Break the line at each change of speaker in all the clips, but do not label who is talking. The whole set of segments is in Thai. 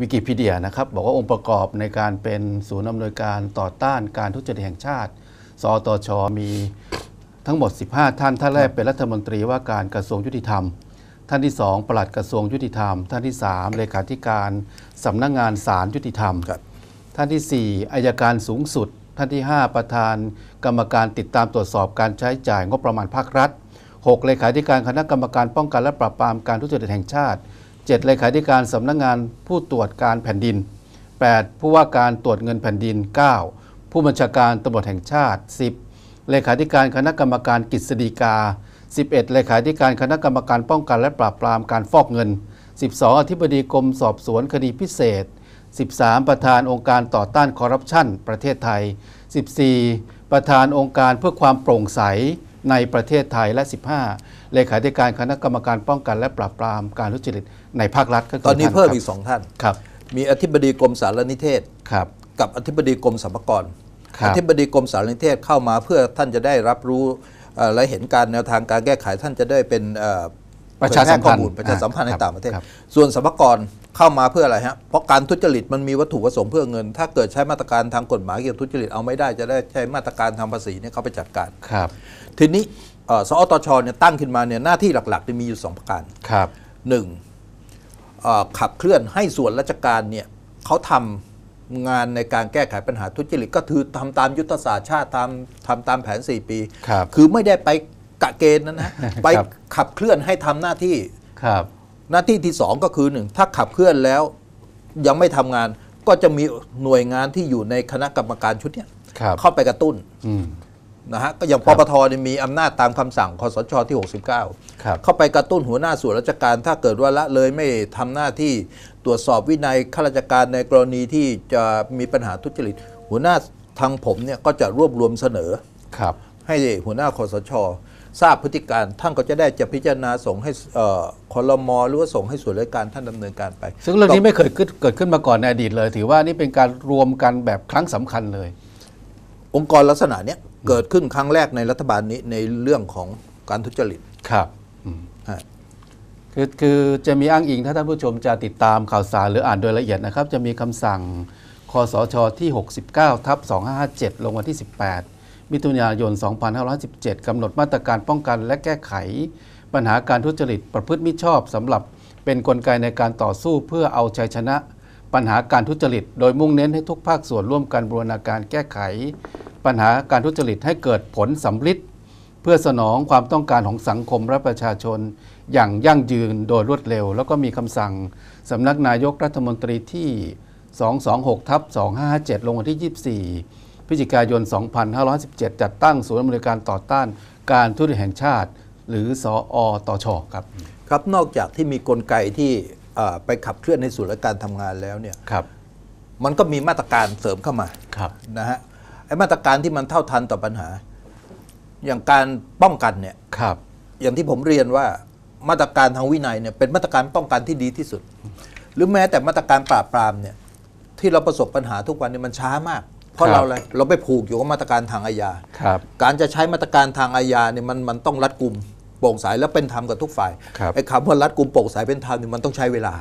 วิกิพีเดียนะครับ บอกว่าองค์ประกอบในการเป็นศูนย์อำนวยการต่อต้านการทุจริตแห่งชาติ สตช มีทั้งหมด 15 ท่าน ท่านแรกเป็นรัฐมนตรีว่าการกระทรวงยุติธรรม ท่านที่ 2 ปลัดกระทรวงยุติธรรม ท่านที่ 3 เลขาธิการสำนักงานศาลยุติธรรม
ครับ
ท่านที่ 4อายการสูงสุด ท่านที่ 5 ประธานกรรมการติดตามตรวจสอบการใช้จ่ายงบประมาณภาครัฐ 6 เลขาธิการคณะกรรมการป้องกันและปราบปรามการทุจริตแห่งชาติ 7เลขาธิการสำนักงานผู้ตรวจการแผ่นดิน 8 ผู้ว่าการตรวจเงินแผ่นดิน 9 ผู้บัญชาการตำรวจแห่งชาติ 10 เลขาธิการคณะกรรมการกฤษฎีกา 11 เลขาธิการคณะกรรมการป้องกันและปราบปรามการฟอกเงิน 12 อธิบดีกรมสอบสวนคดีพิเศษ 13 ประธานองค์การต่อต้านคอร์รัปชันประเทศไทย 14 ประธานองค์การเพื่อความโปร่งใส ในประเทศไทยและ 15 เลขาธิการคณะกรรมการป้องกันและปราบปรามการทุจริตในภาครัฐก็คื
ตอนนี้
ท่า
เพิ่ม
ครับ
อีกสองท่าน
ครับ
มีอธิบดีกรมสารนิเทศ
ครับ
กับอธิบดีกรมสรรพากร
ครับ
อธิบดีกรมสารนิเทศเข้ามาเพื่อท่านจะได้รับรู้เอ่อและเห็นการแนวทางการแก้ไขท่านจะได้เป็นเอ่อ
ประชาสัมพันธ์
เผยแพร่ข้อมูลประชาสัมพันธ์ใน
อ่า
ต่างประเทศ
ครับ
ส่วนสรรพากรเข้ามาเพื่ออะไรฮะ เพราะการทุจริตมันมีวัตถุประสงค์เพื่อเงิน ถ้าเกิดใช้มาตรการทางกฎหมายเกี่ยวกับทุจริตเอาไม่ได้จะได้ใช้มาตรการทางภาษีเนี่ยเข้าไปจัดการ
ครับ
ทีนี้เอ่อสอตชเนี่ยตั้งขึ้นมาเนี่ยหน้าที่หลักๆเนี่ยมีอยู่สองประการ
ครับ
หนึ่งเอ่อขับเคลื่อนให้ส่วนราชการเนี่ยเขาทำงานในการแก้ไขปัญหาทุจริตก็คือทำตามยุทธศาสตร์ชาติตามทำตามแผน 4 ปี
ครับ
คือไม่ได้ไป กะเกณฑ์นะนะไป
ครับ
ขับเคลื่อนให้ทำหน้าที่
ครับ
หน้าที่ที่สองก็คือหนึ่งถ้าขับเคลื่อนแล้วยังไม่ทำงาน ก็จะมีหน่วยงานที่อยู่ในคณะกรรมการชุดเนี้ย
ครับ
เข้าไปกระตุ้น
อืม
นะฮะก็อย่างปปทเนี่ยมีอำนาจตามคำสั่งคสชที่ 69
ครับ
เข้าไปกระตุ้นหัวหน้าส่วนราชการ ถ้าเกิดว่าละเลยไม่ทำหน้าที่ตรวจสอบวินัยข้าราชการในกรณีที่จะมีปัญหาทุจริต หัวหน้าทางผมเนี่ยก็จะรวบรวมเสนอ
ครับ
ให้หัวหน้าคอสช ทราบพฤติการท่านก็จะได้จะพิจารณาส่งให้เอ่อคอรมอหรือว่าส่งให้ส่วนราชการท่านดำเนินการไป
ซึ่งเรื่องนี้ไม่เคยขึ้นเกิดขึ้นมาก่อนในอดีตเลย ถือว่านี่เป็นการรวมกันแบบครั้งสำคัญเลย
องค์กรลักษณะเนี้ยเกิดขึ้นครั้งแรกในรัฐบาลนี้ในเรื่องของการทุจริต
ครับอืม
ฮะ
คือคือจะมีอ้างอิงถ้าท่านผู้ชมจะติดตามข่าวสารหรืออ่านโดยละเอียดนะครับ จะมีคำสั่งคสชที่ 69ทับ2557 ลงวันที่ 18 มิถุนายน 2517 กำหนดมาตรการป้องกันและแก้ไข ปัญหาการทุจริตประพฤติมิชอบสำหรับเป็นนกลไกในการต่อสู้เพื่อเอาชัยชนะ ปัญหาการทุจริต โดยมุ่งเน้นให้ทุกภาคส่วนร่วมกันบูรณาการแก้ไข ปัญหาการทุจริตให้เกิดผลสำลิดเพื่อสนองความต้องการของสังคมและประชาชน อย่างยั่งยืนโดยรวดเร็ว แล้วก็มีคำสั่งสำนักนายกรัฐมนตรีที่ 226ทับ2557 ลงวันที่ 24 พฤศจิกายน 2517 จัดตั้งศูนย์อำนวยการต่อต้านการทุจริตแห่งชาติ หรือสออตชครับ
ครับนอกจากที่มีกลไกที่เอ่อไปขับเคลื่อนในส่วนราชการทำงานแล้วเนี่ย
ครับ
มันก็มีมาตรการเสริมเข้ามา
ครับ
นะฮะไอ้มาตรการที่มันเท่าทันต่อปัญหา อย่างการป้องกันเนี่ย
ครับ
อย่างที่ผมเรียนว่ามาตรการทางวินัยเนี่ยเป็นมาตรการป้องกันที่ดีที่สุด หรือแม้แต่มาตรการปราบปรามเนี่ยที่เราประสบปัญหาทุกวันเนี่ยมันช้ามาก เพราะ
ครับ
เราอะไรเราไปผูกอยู่กับมาตรการทางอาญา
ครับ
การจะใช้มาตรการทางอาญาเนี่ยมันมันต้องรัดกุมโปร่งใสและเป็นธรรมกับทุกฝ่าย
ครับ
ไอ้คำว่ารัดกุมโปร่งใสเป็นธรรมเนี่ยมันต้องใช้เวลา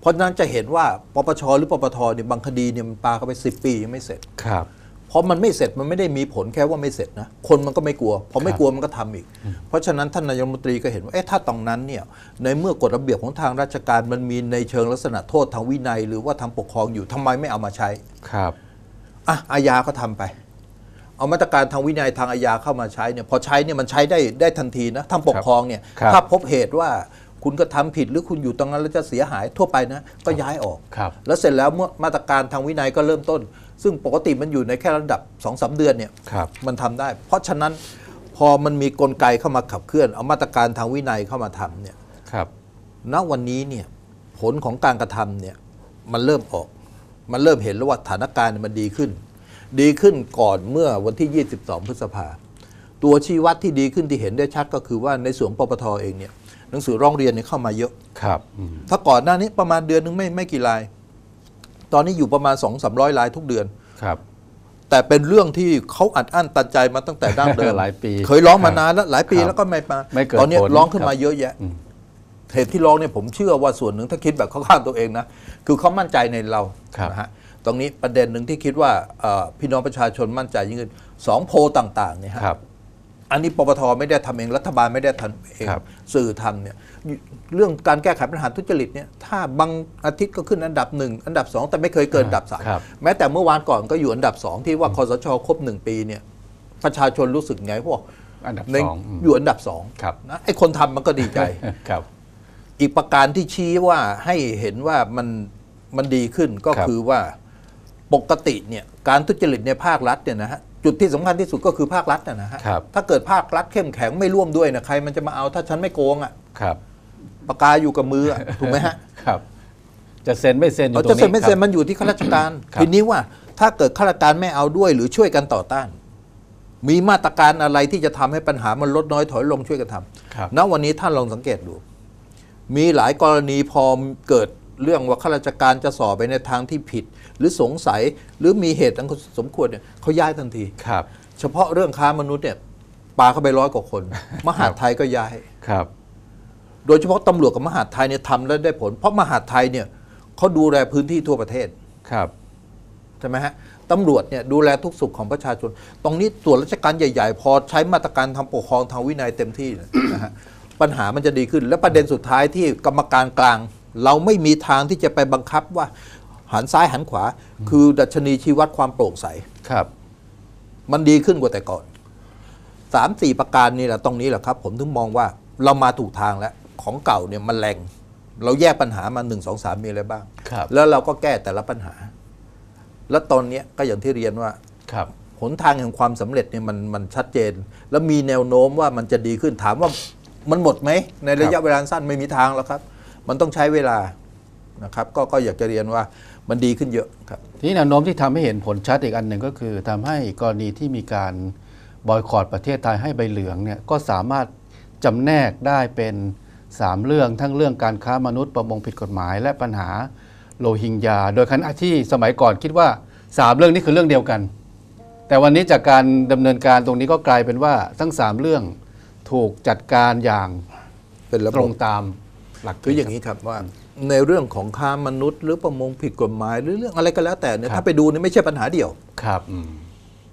เพราะฉะนั้นจะเห็นว่าปปชหรือปปทเนี่ยบางคดีเนี่ยมันปาเข้าไปสิปียังไม่เสร็จ
ครับ
เพราะมันไม่เสร็จมันไม่ได้มีผลแค่ว่าไม่เสร็จนะคนมันก็ไม่กลัวพอไม่กลัวมันก็ทำอีก เพราะฉะนั้นท่านนายกรัฐมนตรีก็เห็นว่าเอ๊ะถ้าตรงนั้นเนี่ยในเมื่อกฎระเบียบของทางราชการมันมีในเชิงลักษณะโทษทางวินัย หรือว่าทางปกครองอยู่ทำไมไม่เอามาใช้
ครับ
อะอาญาก็ทำไป เอามาตรการทางวินัยทางอาญาเข้ามาใช้เนี่ยพอใช้เนี่ยมันใช้ได้ได้ทันทีนะทางปกครองเนี่ย
ครับ
ถ้าพบเหตุว่าคุณก็ทำผิดหรือคุณอยู่ตรงนั้นแล้วจะเสียหายทั่วไปนะก็ย้ายออก
ครับ
แล้วเสร็จแล้วเมื่อมาตรการทางวินัยก็เริ่มต้น ซึ่งปกติมันอยู่ในแค่ระดับ2อสเดือนเนี่ย
ครับ
มันทำได้ เพราะฉะนั้นพอมันมีกลไกเข้ามาขับเคลื่อน เอามาตรการทางวินัยเข้ามาทำเนี่ย
ครับ
ณวันนี้เนี่ยผลของการกระทำเนี่ยมันเริ่มออก มันเริ่มเห็นแล้วว่าสถานการณ์มันดีขึ้น ดีขึ้นก่อนเมื่อวันที่ 22 พฤษภา ตัวชี้วัดที่ดีขึ้นที่เห็นได้ชัดก็คือว่าในส่วนปปทเองเนี่ยหนังสือร้องเรียนเนี่ยเข้ามาเยอะ
ครับอืม
ถ้าก่อนหน้านี้ประมาณเดือนนึงไม่ไม่กี่ราย ตอนนี้อยู่ประมาณ 2 3 0 0รายทุกเดือน
ครับ
แต่เป็นเรื่องที่เขาอัดอั้นตันใจมาตั้งแต่ดั้งเดิม
หลายปี
เคยร้องมานานแล้วหลายปี
ครับ
แล้วก็ไม่มา
ไม่เกิด
ตอนนี้
ผล
ร้องขึ้น
ครับ
มาเยอะแยะ
อืม
เหตุที่ร้องเนี่ยผมเชื่อว่าส่วนหนึ่งถ้าคิดแบบเข้าข้างตัวเองนะคือเขามั่นใจในเรา
ครับ
นะฮะตรงนี้ประเด็นหนึ่งที่คิดว่าเอ่อพี่น้องประชาชนมั่นใจยิ่งขึ้นสองโพลต่างๆเนี่ยฮะ
ครับ
อันนี้ปปทไม่ได้ทำเองรัฐบาลไม่ได้ทำเอง
ครับ
สื่อทำเนี่ยเรื่องการแก้ไขปัญหาทุจริตเนี่ยถ้าบางอาทิตย์ก็ขึ้นอันดับหนึ่งอันดับสองแต่ไม่เคยเกินอันดับสาม
ครับ
แม้แต่เมื่อวานก่อนก็อยู่อันดับสองที่ว่าคอสชครบหนึ่งปีเนี่ยประชาชนรู้สึกไงพวก
อันดับ
ใน
สองอืม
อยู่อันดับสอง
ครับ
นะไอ้คนทำมันก็ดีใจ
ครับ
อีกประการที่ชี้ว่าให้เห็นว่ามันมันดีขึ้นก็
ครับ
คือว่าปกติเนี่ยการทุจริตในภาครัฐเนี่ยนะฮะจุดที่สำคัญที่สุดก็คือภาครัฐนะนะฮะ
ครับ
ถ้าเกิดภาครัฐเข้มแข็งไม่ร่วมด้วยนะใครมันจะมาเอาถ้าฉันไม่โกงอะ
ครับ
ปากกาอยู่กับมืออะถูกไหมฮะ
ครับ จะเซ็นไม่เซ็นอยู่
เรา
ตรง
จะ
นี้
เซ็นไม่เซ็น
ครับ
มันอยู่ที่ข้าราชการ
ครับ
ทีนี้ว่าถ้าเกิดข้าราชการไม่เอาด้วยหรือช่วยกันต่อต้าน มีมาตรการอะไรที่จะทำให้ปัญหามันลดน้อยถอยลงช่วยกันทำ
ครับ
ณวันนี้ท่านลองสังเกตดู มีหลายกรณีพอเกิดเรื่องว่าข้าราชการจะสอบไปในทางที่ผิด หรือสงสัยหรือมีเหตุอันสมควรเนี่ยเขาย้ายทันที
ครับ
เฉพาะเรื่องค้ามนุษย์เนี่ยปาเข้าไปร้อยกว่าคน มหาดไทยก็ย้าย
ครับ
โดยเฉพาะตำรวจกับมหาดไทยเนี่ยทำแล้วได้ผล เพราะมหาดไทยเนี่ยเขาดูแลพื้นที่ทั่วประเทศ
ครับ
ใช่ไหมฮะตำรวจเนี่ยดูแลทุกสุขของประชาชน ตรงนี้ส่วนราชการใหญ่ ๆ พอใช้มาตรการทางปกครองทางวินัยเต็มที่เนี่ยนะฮะ ปัญหามันจะดีขึ้น และประเด็นสุดท้ายที่กรรมการกลาง เราไม่มีทางที่จะไปบังคับว่าหันซ้ายหันขวา คือดัชนีชี้วัดความโปร่งใส
ครับ
มันดีขึ้นกว่าแต่ก่อนสามสี่ประการนี่แหละตรงนี้แหละครับ ผมถึงมองว่าเรามาถูกทางแล้ว ของเก่าเนี่ยมันแรง เราแยกปัญหามาหนึ่งสองสามมีอะไรบ้าง
ครับ
แล้วเราก็แก้แต่ละปัญหา แล้วตอนเนี้ยก็อย่างที่เรียนว่า
ครับ
หนทางแห่งความสำเร็จเนี่ยมันมันชัดเจน แล้วมีแนวโน้มว่ามันจะดีขึ้นถามว่า มันหมดไหมในระยะเวลาสั้นไม่มีทางแล้วครับ มันต้องใช้เวลานะครับก็ก็อยากจะเรียนว่ามันดีขึ้นเยอะครับ
ทีนี้แนวโน้มที่ทำให้เห็นผลชัดอีกอันหนึ่งก็คือทำให้กรณีที่มีการบอยคอรดประเทศไทยให้ใบเหลืองเนี่ยก็สามารถจำแนกได้เป็น 3 เรื่องทั้งเรื่องการค้ามนุษย์ประมงผิดกฎหมาย และปัญหาโลหิงญาโดยขณะที่สมัยก่อนคิดว่า 3 เรื่องนี้คือเรื่องเดียวกัน แต่วันนี้จากการดำเนินการตรงนี้ก็กลายเป็นว่าทั้ง 3 เรื่อง ถูกจัดการอย่าง
เป็นระ
ต
บ
ร
บ
งตามหลักเกณฑ์
คืออย่างนี้ ครับว่า ในเรื่องของค้ามนุษย์หรือประมงผิดกฎหมาย หรือเรื่องอะไรก็แล้วแต่เนี่ย
ครับ
ถ้าไปดูเนี่ยไม่ใช่ปัญหาเดียว
ครับอืม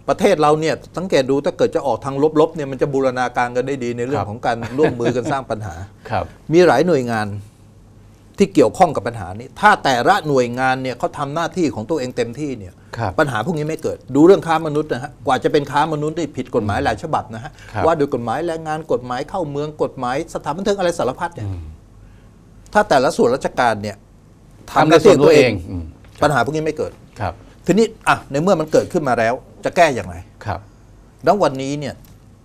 ประเทศเราเนี่ยสังเกตดูถ้าเกิดจะออกทางลบๆเนี่ยมันจะบูรณาการกันได้ดีในเรื่อ
ครั
ง
บ
ของการร่วมมือกันสร้างปัญหา
ครับ
มีหลายหน่วยงาน ที่เกี่ยวข้องกับปัญหานี้ ถ้าแต่ละหน่วยงานเนี่ยเขาทำหน้าที่ของตัวเองเต็มที่เนี่ย
ครับ
ปัญหาพวกนี้ไม่เกิด ดูเรื่องค้ามนุษย์นะฮะกว่าจะเป็นค้ามนุษย์ที่ผิดกฎหมายหลายฉบับนะฮะ
ครับ
ว่าโดยกฎหมายแรงงานกฎหมายเข้าเมืองกฎหมายสถานบันเทิงอะไรสารพัดเนี่ยถ้าแต่ละส่วนราชการเนี่ย
ทำในส่วนตัวเอง อืม
ปัญหาพวกนี้ไม่เกิด
ครับ
ทีนี้อะในเมื่อมันเกิดขึ้นมาแล้ว จะแก้อย่างไร
ครับ
แล้ววันนี้เนี่ย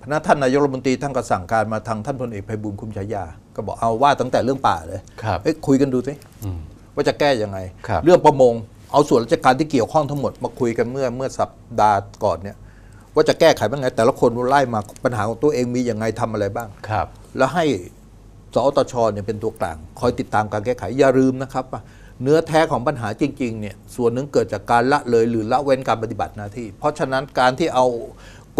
พนักท่านนายกรัฐมนตรีท่านก็สั่งการมาทางท่านพลเอกไพบูลย์คุ้มฉายา ก็บอกเอาว่าตั้งแต่เรื่องป่าเลย
ครับ
เอ้ยคุยกันดูสิ
อืม
ว่าจะแก้ยังไง
ครับ
เรื่องประมงเอาส่วนราชการที่เกี่ยวข้องทั้งหมดมาคุยกันเมื่อเมื่อสัปดาห์ก่อนเนี่ย ว่าจะแก้ไขยังไง แต่ละคนไล่มาปัญหาของตัวเองมียังไงทำอะไรบ้าง
ครับ
แล้วให้สอตชเนี่ยเป็นตัวกลาง คอยติดตามการแก้ไขอย่าลืมนะครับว่าเนื้อแท้ของปัญหาจริงๆเนี่ยส่วนหนึ่งเกิดจากการละเลยหรือละเว้นการปฏิบัติหน้าที่ เพราะฉะนั้นการที่เอา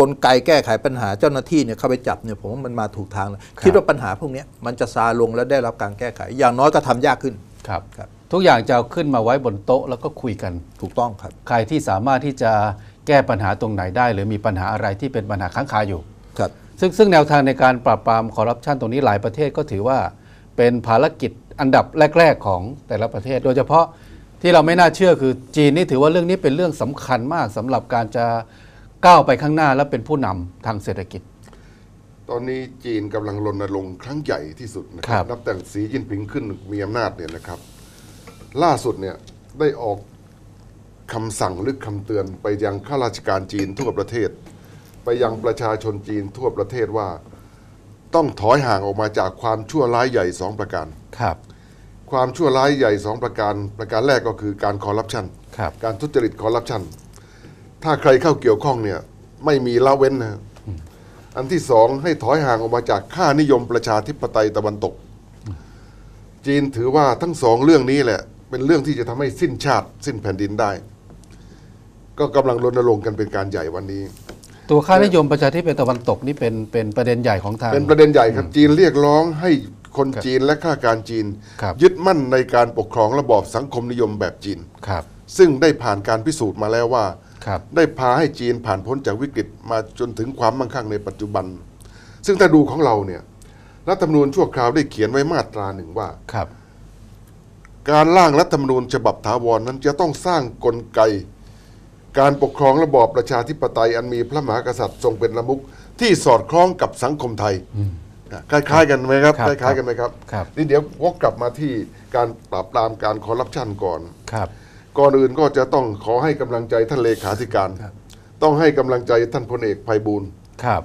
กลไกแก้ไขปัญหาเจ้าหน้าที่เนี่ยเข้าไปจับเนี่ยผมว่ามันมาถูกทางแล้วคิดว่าปัญหาพวกเนี้ยมันจะซาลงและได้รับการแก้ไข อย่างน้อยก็ทำยากขึ้น
ครับ
ครับ
ทุกอย่างจะเอาขึ้นมาไว้บนโต๊ะแล้วก็คุยกัน
ถูกต้องครับ
ใครที่สามารถที่จะแก้ปัญหาตรงไหนได้ หรือมีปัญหาอะไรที่เป็นปัญหาค้างคาอยู่
ครับ
ซึ่งซึ่งแนวทางในการปราบปรามคอร์รัปชันตรงนี้หลายประเทศก็ถือว่า เป็นภารกิจอันดับแรก ๆ ของแต่ละประเทศ โดยเฉพาะที่เราไม่น่าเชื่อคือจีนนี่ถือว่าเรื่องนี้เป็นเรื่องสำคัญมากสำหรับการจะ ก้าวไปข้างหน้าและเป็นผู้นำทางเศรษฐกิจ
ตอนนี้จีนกำลังรณรงค์ครั้งใหญ่ที่สุดนะค
ครั
รับ บนับแต่สีจิ้นผิงขึ้นมีอำนาจเนี่ยนะครับ ล่าสุดเนี่ยได้ออกคำสั่งหรือคำเตือนไปยังข้าราชการจีนทั่วประเทศ ไปยังประชาชนจีนทั่วประเทศว่า ต้องถอยห่างออกมาจากความชั่วร้ายใหญ่สองประการ
ครับ
ความชั่วร้ายใหญ่สองประการ ประการแรกก็คือการคอร์รัปชัน
ครับ
การทุจริตคอร์รัปชัน ถ้าใครเข้าเกี่ยวข้องเนี่ยไม่มีละเว้นนะฮะอันที่สองให้ถอยห่างออกมาจากค่านิยมประชาธิปไตยตะวันตก จีนถือว่าทั้งสองเรื่องนี้แหละ เป็นเรื่องที่จะทำให้สิ้นชาติ สิ้นแผ่นดินได้ ก็กำลังรณรงค์กันเป็นการใหญ่วันนี้
ตัวค่านิยมประชาธิปไตยตะวันตกนี่เป็นเป็นประเด็นใหญ่ของทาง
เป็นประเด็นใหญ่ครับจีนเรียกร้องให้คน
ครับ
จีนและข้าราชการจีน
ครับ
ยึดมั่นในการปกครองระบอบสังคมนิยมแบบจีน
ครับ
ซึ่งได้ผ่านการพิสูจน์มาแล้วว่า
ครับ
ได้พาให้จีนผ่านพ้นจากวิกฤตมาจนถึงความมั่งคั่งในปัจจุบัน ซึ่งถ้าดูของเราเนี่ยรัฐธรรมนูญชั่วคราวได้เขียนไว้มาตราหนึ่งว่า
ครับ
การร่างรัฐธรรมนูญฉบับถาวรนั้นจะต้องสร้างกลไก การปกครองระบอบประชาธิปไตยอันมีพระมหากษัตริย์ทรงเป็นระมุขที่สอดคล้องกับสังคมไทยนะคล้ายๆ กันไหมครับ
ครับ
คล้ายๆกันไหมครับ
ครับ
นี่เดี๋ยววกกลับมาที่การปราบปรามการคอร์รัปชันก่อน
ครับ
ก่อนอื่นก็จะต้องขอให้กำลังใจท่านเลขาธิการต้องให้กำลังใจท่านพลเอกไพบูลย์
ครับ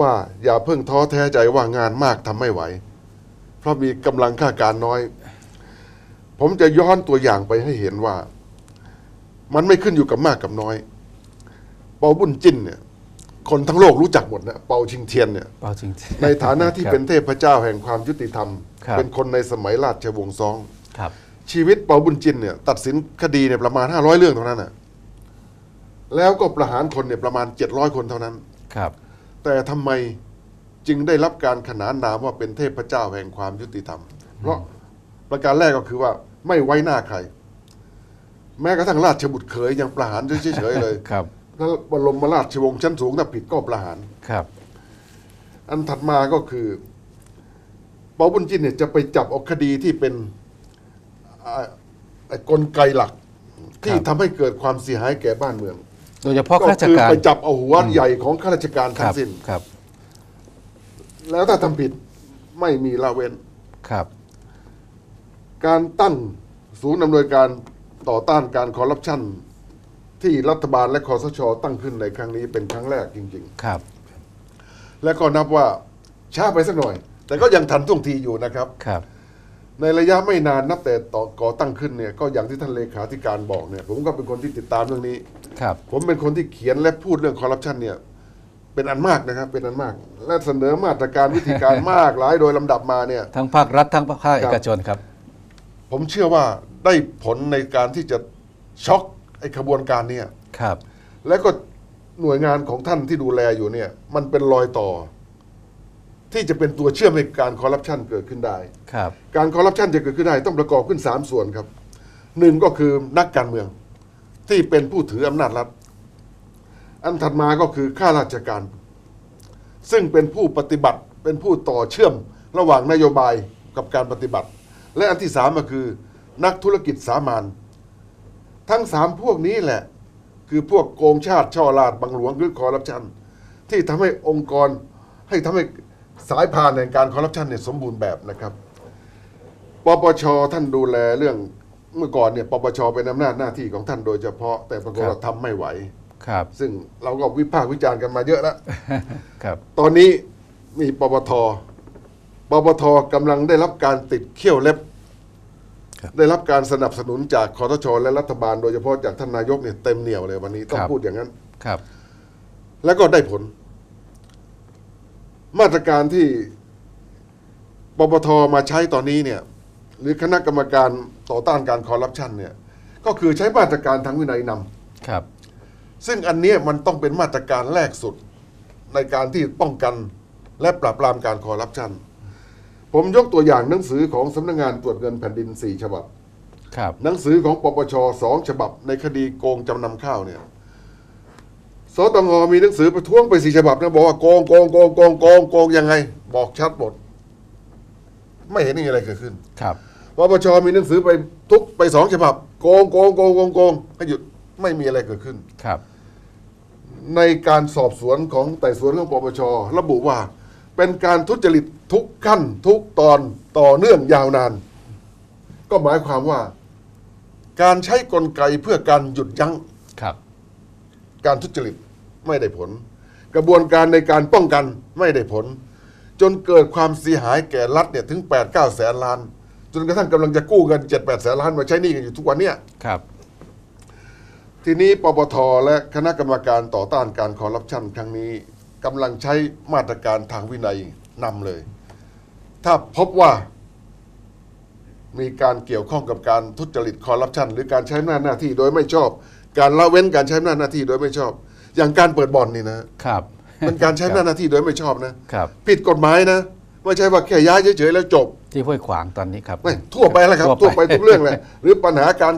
ว่าอย่าเพิ่งท้อแท้ใจว่างานมากทำไม่ไหว เพราะมีกำลังข้าการน้อย ผมจะย้อนตัวอย่างไปให้เห็นว่า มันไม่ขึ้นอยู่กับมากกับน้อย เปาบุญจิ้นเนี่ย คนทั้งโลกรู้จักหมดนะเปาชิงเทียนเนี่ย
เปล่าจริงๆ
ในฐานะที่
ครับ
เป็นเทพเจ้าแห่งความยุติธรรม
ครับ
เป็นคนในสมัยราชวงศ์ซอง
ครับ
ชีวิตเปาบุญจินเนี่ยตัดสินคดีเนี่ยประมาณ 500 เรื่องเท่านั้นน่ะแล้วก็ประหารคนเนี่ยประมาณ 700 คนเท่านั้น
ครับ
แต่ทำไมจึงได้รับการขนานนามว่าเป็นเทพเจ้าแห่งความยุติธรรม เพราะประการแรกก็คือว่าไม่ไว้หน้าใคร แม้กระทั่งราชบุตรเขยยังประหารเฉยๆเลย
ครับ
แล้วบรมราชวงศ์ชั้นสูงถ้าผิดก็ประหาร
ครับ
อันถัดมาก็คือ เปาบุญจินเนี่ยจะไปจับเอาคดีที่เป็นอ่าไอ้ กลไกหลักที่
ครับ
ทำให้เกิดความเสียหายแก่บ้านเมือง
โดยเฉพาะ
ก็
ข้าราช
คือ
การ
ไปจับเอาหัวใหญ่ของข้าราชการ
ค
ทั้
รับ
งสิ้น
ครับ
แล้วถ้าทำผิดไม่มีละเว้น
ครับ
การตั้งศูนย์อำนวยการต่อต้านการคอร์รัปชันที่รัฐบาลและคอสช ตั้งขึ้นในครั้งนี้เป็นครั้งแรกจริง
ครับ
ๆและก็นับว่าช้าไปสักหน่อย แต่ก็ยังทันท่วงทีอยู่นะครับ
ครับ
ในระยะไม่นานนับแต่ต่อก่อตั้งขึ้นเนี่ยก็อย่างที่ท่านเลขาธิการบอกเนี่ยผมก็เป็นคนที่ติดตามเรื่องนี้
ครับ
ผมเป็นคนที่เขียนและพูดเรื่องคอร์รัปชันเนี่ยเป็นอันมากนะครับเป็นอันมาก และเสนอมาตรการวิธีการมากหลายโดยลำดับมาเนี่ย
ทั้งภาครัฐทั้งภาคเอกชนครับ
ผมเชื่อว่าได้ผลในการที่จะช็อกไอ้ขบวนการเนี่ย
ครับ
แล้วก็หน่วยงานของท่านที่ดูแลอยู่เนี่ย มันเป็นรอยต่อ ที่จะเป็นตัวเชื่อมให้การคอร์รัปชันเกิดขึ้นได้
ครับ
การคอร์รัปชันจะเกิดขึ้นได้ต้องประกอบขึ้น 3 ส่วนครับหนึ่งก็คือนักการเมืองที่เป็นผู้ถืออำนาจรัฐ อันถัดมาก็คือข้าราชการ ซึ่งเป็นผู้ปฏิบัติเป็นผู้ต่อเชื่อมระหว่างนโยบายกับการปฏิบัติ และอันที่สามก็คือ นักธุรกิจสามัญทั้งสามพวกนี้แหละ คือพวกโกงชาติช่อลาดบังหลวงหรือคอร์รัปชันที่ทำให้องค์กรให้ทำให้ สายพานแห่งการคอร์รัปชันเนี่ยสมบูรณ์แบบนะครับปปชท่านดูแลเรื่องเมื่อก่อนเนี่ยปปชเป็นอำนาจหน้าที่ของท่านโดยเฉพาะ แต่ปรากฏว่าทำไม่ไหว
ครับ
ซึ่งเราก็วิพากษ์วิจารณ์กันมาเยอะแล้ว
ครับ
ตอนนี้มีปปทปปทกำลังได้รับการติดเขี้ยวเล็บ
ครับ
ได้รับการสนับสนุนจากคอทชและรัฐบาลโดยเฉพาะจากท่านนายกเนี่ยเต็มเหนียวเลยวันนี้ต้อง
ครับ
พูดอย่างนั้น
ครับ
แล้วก็ได้ผล มาตรการที่ปปทมาใช้ตอนนี้เนี่ยหรือคณะกรรมการต่อต้านการคอร์รัปชันเนี่ยก็คือใช้มาตรการทางวินัยนำ
ครับ
ซึ่งอันเนี้ยมันต้องเป็นมาตรการแรกสุดในการที่ป้องกันและปราบปรามการคอร์รัปชันผมยกตัวอย่างหนังสือของสำนักงานตรวจเงินแผ่นดิน 4 ฉบับ
ครับ
หนังสือของปปชสองฉบับในคดีโกงจำนำข้าวเนี่ย สตงมีหนังสือประท้วงไปสี่ฉบับนะบอกว่าโกงโกงโกงโกงโกงโกงยังไง บอกชัดหมด ไม่เห็นมีอะไรเกิดขึ้น
ครับ
ปปชมีหนังสือไปทุกไปสองฉบับ โกงโกงโกงโกงโกงให้หยุดไม่มีอะไรเกิดขึ้น
ครับ
ในการสอบสวนของไต่สวนของปปชระบุว่า เป็นการทุจริตทุกขั้น ทุกตอนต่อเนื่องยาวนาน ก็หมายความว่า การใช้กลไกเพื่อการหยุดยั้ง
ครับ
การทุจริตไม่ได้ผล กระบวนการในการป้องกันไม่ได้ผล จนเกิดความเสียหายแก่รัฐเนี่ยถึง 8 9 แสนล้าน จนกระทั่งกำลังจะกู้เงิน 7 8 แสนล้านมาใช้หนี้กันอยู่ทุกวันเนี่ย
ครับ
ทีนี้ปปทและคณะกรรมการต่อต้านการคอร์รัปชันครั้งนี้กำลังใช้มาตรการทางวินัยนำเลย ถ้าพบว่ามีการเกี่ยวข้องกับการทุจริตคอร์รัปชันหรือการใช้อำนาจหน้าที่โดยไม่ชอบ การละเว้นการใช้อำนาจหน้าที่โดยไม่ชอบ อย่างการเปิดบ่อนนี่นะครับเป็นการใช้อำนาจหน้าที่โดยไม่ชอบนะ
ครับ
ผิดกฎหมายนะไม่ใช่ว่าแค่ย้ายเฉยๆแล้วจบ
ที่ห้วยขวางตอนนี้ครับ
ไม่ทั่วไปแล้วครับ ทั่วไปทุกเรื่องเลยหรือปัญหาการ